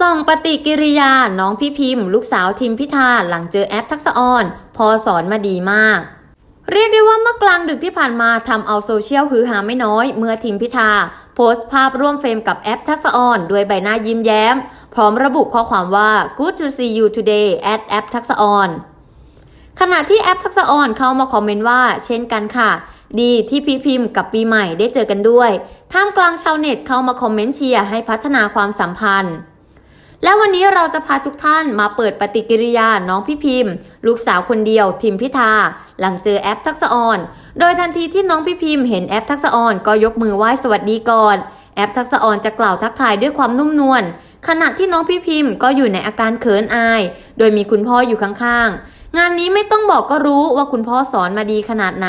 ส่องปฏิกิริยาน้องพี่พิมพ์ ลูกสาวทิมพิธาหลังเจอแอปทักษะออนพอสอนมาดีมาก เรียกได้ว่าเมื่อกลางดึกที่ผ่านมาทำเอาโซเชียลฮือฮาไม่น้อย เมื่อทิมพิธา โพสต์ภาพร่วมเฟรมกับแอปทักษะออนด้วยใบหน้ายิ้มแย้ม พร้อมระบุข้อความว่า good to see you today at แอปทักษะออนขณะที่แอปทักษะออนเข้ามาคอมเมนต์ว่า เช่นกันค่ะ ดีที่พี่พิมพ์กับปีใหม่ได้เจอกันด้วยท่ามกลางชาวเน็ตเข้ามาคอมเมนต์เชียร์ให้พัฒนาความสัมพันธ์ และวันนี้เราจะพาทุกท่านมาเปิดปฏิกิริยาน้องพี่พิมพ์ ลูกสาวคนเดียวทิมพิธา หลังเจอแอปทักษะออน โดยทันทีที่น้องพี่พิมพ์เห็นแอปทักษะออนก็ยกมือไหว้สวัสดีก่อน แอปทักษะออนจะกล่าวทักทายด้วยความนุ่มนวลขณะที่น้องพี่พิมพ์ก็อยู่ในอาการเขินอาย โดยมีคุณพ่ออยู่ข้างๆ งานนี้ไม่ต้องบอกก็รู้ว่าคุณพ่อสอนมาดีขนาดไหน